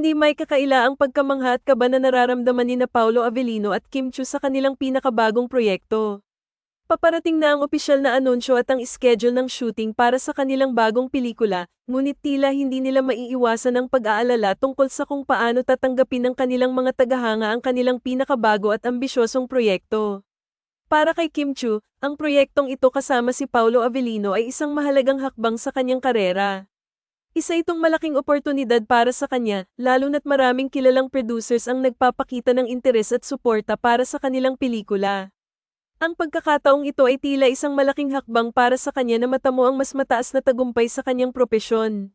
may kakaila ang pagkamangha at kaba na nararamdaman ni na Paulo Avellino at Kim Chu sa kanilang pinakabagong proyekto. Paparating na ang opisyal na anunsyo at ang schedule ng shooting para sa kanilang bagong pelikula, ngunit tila hindi nila maiiwasan ang pag-aalala tungkol sa kung paano tatanggapin ng kanilang mga tagahanga ang kanilang pinakabago at ambisyosong proyekto. Para kay Kim Chu, ang proyektong ito kasama si Paulo Avellino ay isang mahalagang hakbang sa kanyang karera. Isa itong malaking oportunidad para sa kanya, lalo na't maraming kilalang producers ang nagpapakita ng interes at suporta para sa kanilang pelikula. Ang pagkakataong ito ay tila isang malaking hakbang para sa kanya na matamo ang mas mataas na tagumpay sa kanyang propesyon.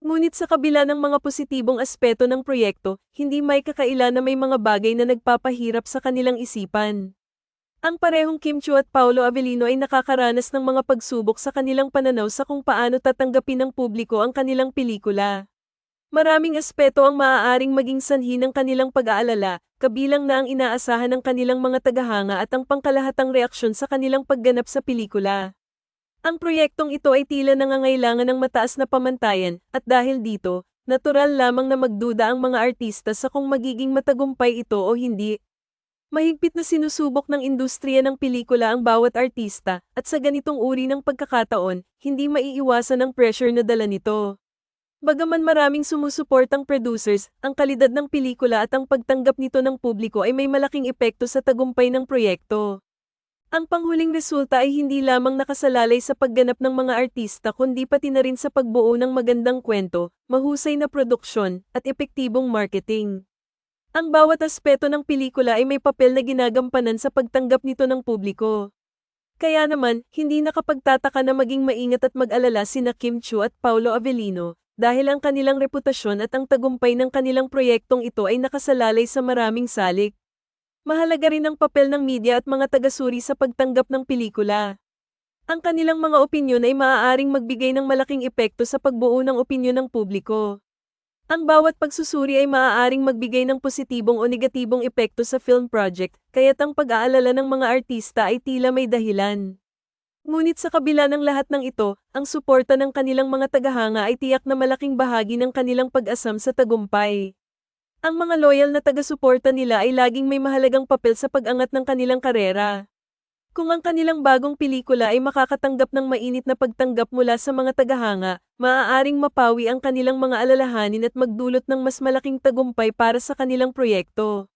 Ngunit sa kabila ng mga positibong aspeto ng proyekto, hindi may kakaila na may mga bagay na nagpapahirap sa kanilang isipan. Ang parehong Kim Chu at Paulo Avellino ay nakakaranas ng mga pagsubok sa kanilang pananaw sa kung paano tatanggapin ng publiko ang kanilang pelikula. Maraming aspeto ang maaaring maging sanhi ng kanilang pag-aalala, kabilang na ang inaasahan ng kanilang mga tagahanga at ang pangkalahatang reaksyon sa kanilang pagganap sa pelikula. Ang proyektong ito ay tila nangangailangan ng mataas na pamantayan, at dahil dito, natural lamang na magduda ang mga artista sa kung magiging matagumpay ito o hindi. Mahigpit na sinusubok ng industriya ng pelikula ang bawat artista, at sa ganitong uri ng pagkakataon, hindi maiiwasan ang pressure na dala nito. Bagaman maraming sumusuportang producers, ang kalidad ng pelikula at ang pagtanggap nito ng publiko ay may malaking epekto sa tagumpay ng proyekto. Ang panghuling resulta ay hindi lamang nakasalalay sa pagganap ng mga artista kundi pati na rin sa pagbuo ng magandang kwento, mahusay na produksyon, at epektibong marketing. Ang bawat aspeto ng pelikula ay may papel na ginagampanan sa pagtanggap nito ng publiko. Kaya naman, hindi nakapagtataka na maging maingat at mag-alala sina Kim Chu at Paulo Avellino, dahil ang kanilang reputasyon at ang tagumpay ng kanilang proyektong ito ay nakasalalay sa maraming salik. Mahalaga rin ang papel ng media at mga tagasuri sa pagtanggap ng pelikula. Ang kanilang mga opinyon ay maaaring magbigay ng malaking epekto sa pagbuo ng opinyon ng publiko. Ang bawat pagsusuri ay maaaring magbigay ng positibong o negatibong epekto sa film project, kaya't ang pag-aalala ng mga artista ay tila may dahilan. Ngunit sa kabila ng lahat ng ito, ang suporta ng kanilang mga tagahanga ay tiyak na malaking bahagi ng kanilang pag-asam sa tagumpay. Ang mga loyal na taga-suporta nila ay laging may mahalagang papel sa pag-angat ng kanilang karera. Kung ang kanilang bagong pelikula ay makakatanggap ng mainit na pagtanggap mula sa mga tagahanga, maaaring mapawi ang kanilang mga alalahanin at magdulot ng mas malaking tagumpay para sa kanilang proyekto.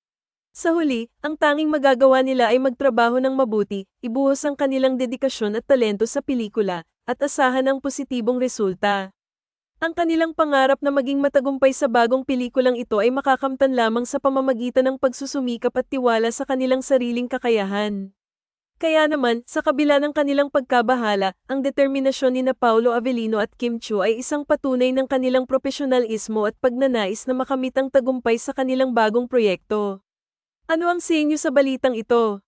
Sa huli, ang tanging magagawa nila ay magtrabaho ng mabuti, ibuhos ang kanilang dedikasyon at talento sa pelikula, at asahan ang positibong resulta. Ang kanilang pangarap na maging matagumpay sa bagong pelikulang ito ay makakamtan lamang sa pamamagitan ng pagsusumikap at tiwala sa kanilang sariling kakayahan. Kaya naman, sa kabila ng kanilang pagkabahala, ang determinasyon ni na Paulo Avellino at Kim Chu ay isang patunay ng kanilang profesionalismo at pagnanais na makamit ang tagumpay sa kanilang bagong proyekto. Ano ang sa inyo sa balitang ito?